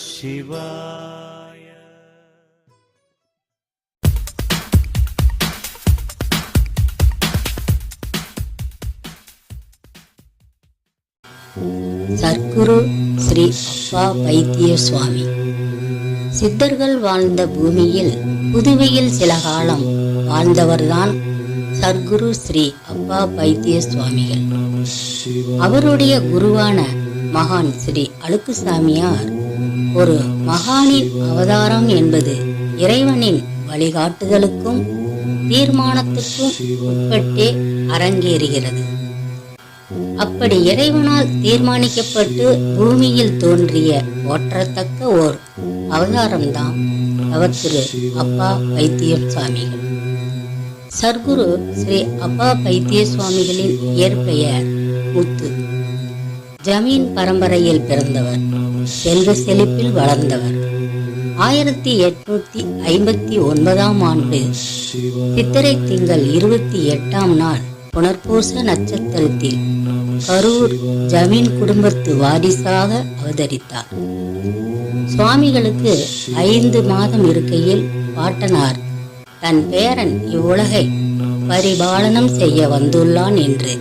சிவாய சர்க்குரு ஸ்ரீ அப்பா வைத்திய சுவாமி சித்தர்கள் வாழ்ந்த பூமியில் புதுவையில் சில காலம் வாழ்ந்தவர்தான் சர்க்குரு ஸ்ரீ அப்பா வைத்திய சுவாமிகள் அவருடைய குருவான மகான் ஸ்ரீ அழுக்குசாமியார் ஒரு மகானின் அவதாரம் என்பது இறைவனின் வழிகாட்டுதலுக்கும் தீர்மானத்துக்கும் உட்பட்டே அரங்கேறுகிறது. அப்படி இறைவனால் தீர்மானிக்கப்பட்டு பூமியில் தோன்றிய ஒற்றத்தக்க ஓர் அவதாரம்தான் அவர் திரு அப்பா வைத்தியம் சுவாமிகள் சர்க்குரு ஸ்ரீ அப்பா பைத்திய சுவாமிகளின் இயற்பெயர் முத்து. ஜமீன் பரம்பரையில் பிறந்தவர். செல்வ செழிப்பில் வளர்ந்தவர். ஆயிரத்தி எட்நூத்தி ஐம்பத்தி ஒன்பதாம் ஆண்டு சித்திரை திங்கள் இருபத்தி எட்டாம் நாள் புனர்பூச நட்சத்திரத்தில் கரூர் ஜமீன் குடும்பத்து வாரிசாக அவதரித்தார். சுவாமிகளுக்கு ஐந்து மாதம் இருக்கையில் பாட்டனார் தன் பேரன் இவ்வுலகை பரிபாலனம் செய்ய வந்துள்ளான் என்று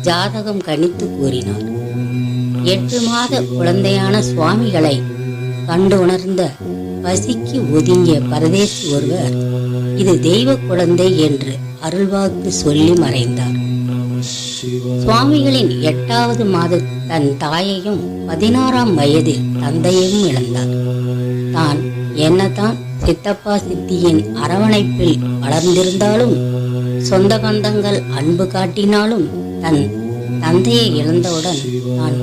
ஜாதகம் கணித்து கூறினார். எட்டு மாத குழந்தையான சுவாமிகளை கண்டு உணர்ந்த பசிக்கு ஒதுங்கிய பரதேசி ஒருவர் இது தெய்வ குழந்தை என்று அருள்வாக்கு சொல்லி மறைந்தார். சுவாமிகளின் எட்டாவது மாத தன் தாயையும் பதினாறாம் வயதில் தந்தையையும் இழந்தார். தான் என்னதான் சித்தப்பா சித்தியின் அரவணைப்பில் வளர்ந்திருந்தாலும் சொந்த பந்தங்கள் அன்பு காட்டினாலும் தன் தந்தையை இழந்தவுடன் தான்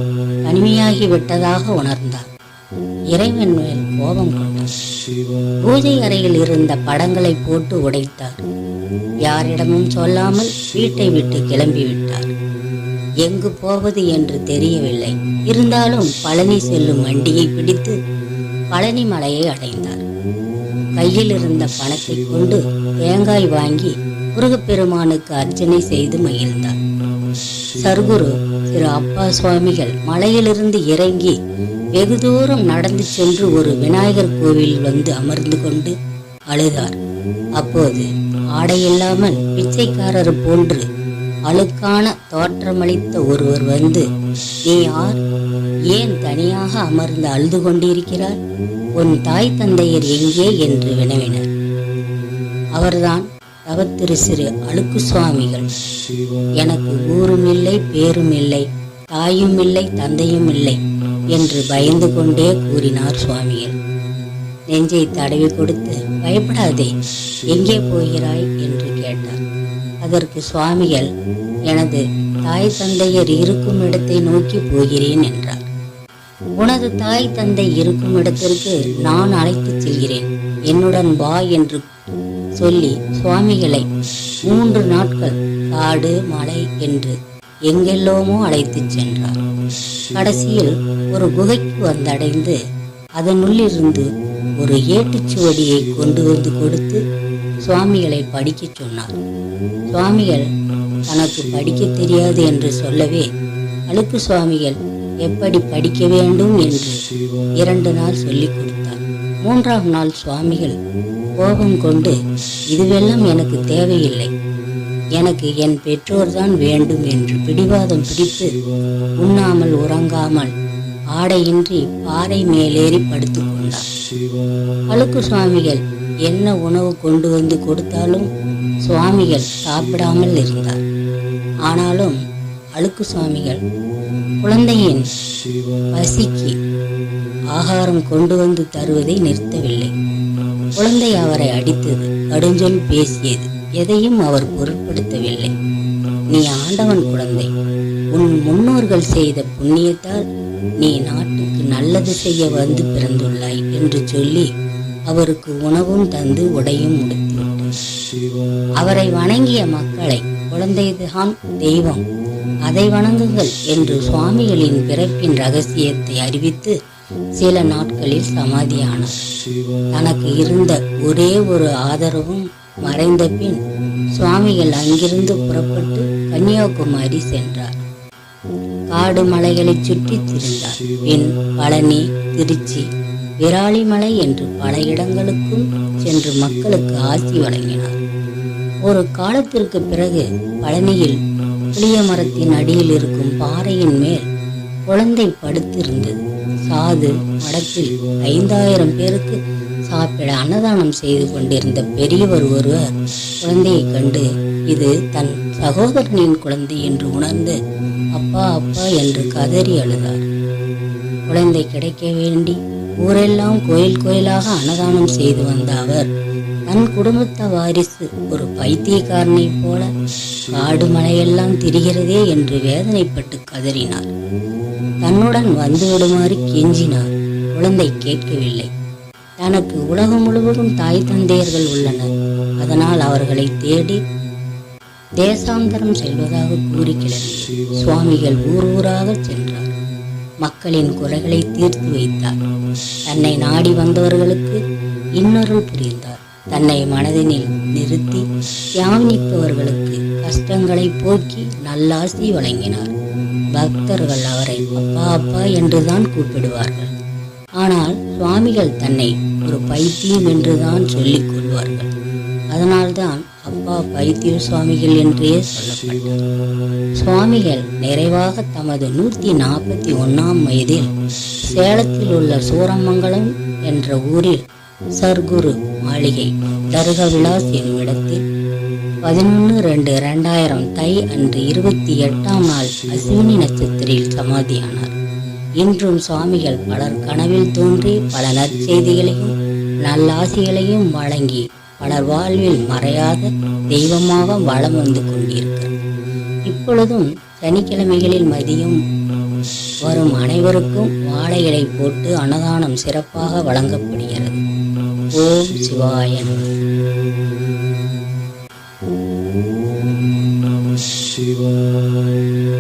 தனிமையாகி விட்டதாக உணர்ந்தார். இறைவன் மேல் கோபம் கொண்டார். பூஜை அறையில் இருந்த படங்களை போட்டு உடைத்தார். யாரிடமும் சொல்லாமல் வீட்டை விட்டு கிளம்பிவிட்டார் எங்கு போவது என்று தெரியவில்லை. இருந்தாலும் பழனி செல்லும் வண்டியை பிடித்து பழனி மலையை அடைந்தார். கையில் இருந்த பணத்தை கொண்டு தேங்காய் வாங்கி முருகப்பெருமானுக்கு அர்ச்சனை செய்து மகிழ்ந்தார். சர்க்குரு திரு அப்பா சுவாமிகள் மலையிலிருந்து இறங்கி வெகு தூரம் நடந்து சென்று ஒரு விநாயகர் கோவில் வந்து அமர்ந்து கொண்டு அழுதார். அப்போது ஆடையில்லாமல் பிச்சைக்காரர் போன்று அழுக்கான தோற்றமளித்த ஒருவர் வந்து நீ யார்? ஏன் தனியாக அமர்ந்து அழுது கொண்டிருக்கிறார் உன் தாய் தந்தையர் எங்கே? என்று வினவினர். அவர்தான் தவத்திரு சிறு அழுக்கு சுவாமிகள் எனக்கு ஊரும் இல்லை பேரும் இல்லை தாயும் இல்லை தந்தையும் இல்லை என்று பயந்து கொண்டே கூறினார் சுவாமிகள். நெஞ்சை தடவி கொடுத்து பயப்படாதே எங்கே போகிறாய் என்று கேட்டார். அதற்கு சுவாமிகள் எனது தாய் தந்தையர் இருக்கும் இடத்தை நோக்கி போகிறேன் என்றார். உனது தாய் தந்தை இருக்கும் இடத்திற்கு நான் அழைத்துச் செல்கிறேன். என்னுடன் வா என்று சொல்லி சுவாமிகளை மூன்று நாட்கள் காடு மலை என்று எங்கெல்லோமோ அழைத்துச் சென்றார். கடைசியில் ஒரு குகைக்கு வந்தடைந்து அதனுள்ளிருந்து ஒரு ஏட்டுச்சுவடியை கொண்டு வந்து கொடுத்து சுவாமிகளை படிக்கச் சொன்னார். சுவாமிகள் தனக்கு படிக்க தெரியாது என்று சொல்லவே அழுக்கு சுவாமிகள் எப்படி படிக்க வேண்டும்? என்று இரண்டு நாள் சொல்லிக் கொடுத்தார். மூன்றாம் நாள் சுவாமிகள் கோபம் கொண்டு இதுவெல்லாம் எனக்கு தேவையில்லை. எனக்கு என் பெற்றோர்தான் வேண்டும் என்று பிடிவாதம் பிடித்து உண்ணாமல் உறங்காமல் ஆடையின்றி பாறை மேலேறி படுத்துக் கொண்டார். அழுக்கு சுவாமிகள் என்ன உணவு கொண்டு வந்து கொடுத்தாலும் சுவாமிகள் சாப்பிடாமல் இருந்தார். ஆனாலும் அழுக்கு சுவாமிகள் குழந்தையின் பசிக்கு ஆகாரம் கொண்டு வந்து தருவதை நிறுத்தவில்லை. குழந்தை அவரை அடித்தது கடுஞ்சொல் பேசியது. எதையும் அவர் பொருட்படுத்தவில்லை. நீ ஆண்டவன் குழந்தை. உன் முன்னோர்கள் செய்த புண்ணியத்தால் நீ நாட்டுக்கு நல்லது செய்ய வந்து பிறந்துள்ளாய் என்று சொல்லி அவருக்கு உணவும் தந்து உடையும் முடித்துவிட்டார். அவரை வணங்கிய மக்களை குழந்தைதான் தெய்வம். அதை வணங்குங்கள் என்று சுவாமிகளின் பிறப்பின் ரகசியத்தை அறிவித்து சில நாட்களில் சமாதியானார் தனக்கு இருந்த ஒரே ஒரு ஆதரவும் மறைந்த பின் சுவாமிகள் அங்கிருந்து புறப்பட்டு கன்னியாகுமரி சென்றார். காடு மலைகளை சுற்றி திரிந்தார். பின் பழனி திருச்சி விராலிமலை என்று பல இடங்களுக்கும் சென்று மக்களுக்கு ஆசி வழங்கினார். ஒரு காலத்திற்கு பிறகு பழனியில் புளிய மரத்தின் அடியில் இருக்கும் பாறையின் மேல் குழந்தை படுத்திருந்தது. சாது மடத்தில் ஐந்தாயிரம் பேருக்கு சாப்பிட அன்னதானம் செய்து கொண்டிருந்த பெரியவர் ஒருவர் குழந்தையை கண்டு இது தன் சகோதரனின் குழந்தை என்று உணர்ந்து அப்பா அப்பா என்று கதறி அழுதார். குழந்தை கிடைக்க வேண்டி ஊரெல்லாம் கோயில் கோயிலாக அன்னதானம் செய்து வந்த அவர் தன் குடும்பத்த வாரிசு ஒரு பைத்தியக்காரனைப் போல காடு மலையெல்லாம் திரிகிறதே என்று வேதனைப்பட்டு கதறினார். தன்னுடன் வந்து விடுமாறு கெஞ்சினார். குழந்தை கேட்கவில்லை. தனக்கு உலகம் முழுவதும் தாய் தந்தையர்கள் உள்ளனர். அதனால் அவர்களை தேடி தேசாந்தரம் செல்வதாக கூறி சுவாமிகள் ஊர் ஊராக சென்றார். மக்களின் குறைகளை தீர்த்து வைத்தார். தன்னை நாடி வந்தவர்களுக்கு இன்னொருள் புரிந்தார். தன்னை மனதினில் நிறுத்தி தியானிப்பவர்களுக்கு கஷ்டங்களை போக்கி நல்லாசி வழங்கினார். பக்தர்கள் அவரை அப்பா அப்பா என்றுதான் கூப்பிடுவார்கள். ஆனால் சுவாமிகள் தன்னை ஒரு பைத்தியம் என்றுதான் சொல்லிக் கொள்வார்கள். அதனால்தான் அப்பா பைத்திய சுவாமிகள் என்றே சொல்லப்பட்டார். சுவாமிகள் நிறைவாக தமது நூற்றி நாற்பத்தி ஒன்றாம் வயதில் சேலத்தில் உள்ள சூரமங்கலம் என்ற ஊரில் சர்க்குரு மாளிகை தர்க விலாஸ் என்னும் இடத்தில் பதினொன்று ரெண்டு ரெண்டாயிரம் தை அன்று இருபத்தி எட்டாம் நாள் அஸ்வினி நட்சத்திரத்தில் சமாதியானார். இன்றும் சுவாமிகள் பலர் கனவில் தோன்றி பல நற்செய்திகளையும் நல்லாசிகளையும் வழங்கி பலர் வாழ்வில் மறையாத தெய்வமாக வலம் வந்து கொண்டிருக்கிறார். இப்பொழுதும் சனிக்கிழமைகளில் மதியம் வரும் அனைவருக்கும் வாழை இலை போட்டு அன்னதானம் சிறப்பாக வழங்கப்படுகிறது. ஓம் சிவாயன் Shivaya.